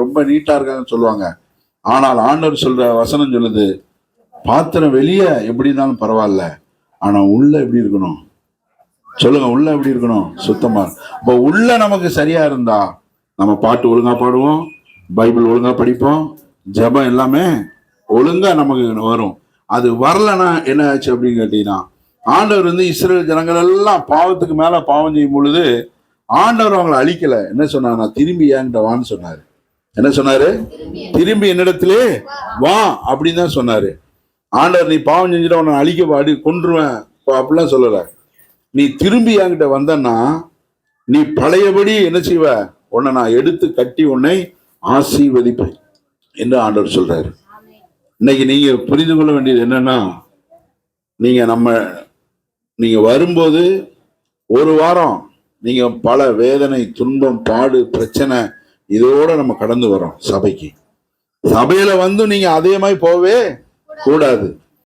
ரொம்ப நீட்டா இருக்காங்கன்னு சொல்லுவாங்க. ஆனால் ஆண்டவர் சொல்ற வசனம் சொல்லுது பாத்திரம் வெளியே எப்படி இருந்தாலும் பரவாயில்ல ஆனா உள்ள எப்படி இருக்கணும்? சொல்லுங்க உள்ள எப்படி இருக்கணும்? சுத்தமா இப்போ உள்ள நமக்கு சரியா இருந்தா நம்ம பாட்டு ஒழுங்கா பாடுவோம் பைபிள் ஒழுங்கா படிப்போம் ஜெபம் எல்லாமே ஒழுங்கா நமக்கு வரும். அது வரலன்னா என்ன ஆச்சு அப்படின்னு கேட்டீங்கன்னா ஆண்டவர் வந்து இஸ்ரேல் ஜனங்கள் எல்லாம் பாவத்துக்கு மேல பாவம் செய்யும் பொழுது ஆண்டவர் அவங்களை அழிக்கல. என்ன சொன்னார் நான் திரும்பி என்கிட்ட வான்னு சொன்னாரு. என்ன சொன்னாரு? திரும்பி என்னிடத்திலே வா அப்படின்னு தான் சொன்னாரு. ஆண்டவர் நீ பாவம் செஞ்சுட்டு உன்னை அழிக்க அடி கொன்றுவேன். அப்படிலாம் சொல்லல. நீ திரும்பி என்கிட்ட வந்தன்னா நீ பழையபடி என்ன செய்வ? உன்னை நான் எடுத்து கட்டி உன்னை ஆசீர்வதிப்பேன் என்று ஆண்டவர் சொல்றாரு. இன்னைக்கு நீங்க புரிந்து கொள்ள வேண்டியது என்னன்னா நீங்க நம்ம நீங்க வரும்போது ஒரு வாரம் நீங்க பல வேதனை துன்பம் பாடு பிரச்சனை இதோட நம்ம கடந்து வரோம் சபைக்கு. சபையில வந்து நீங்க அதே மாதிரி போகவே கூடாது.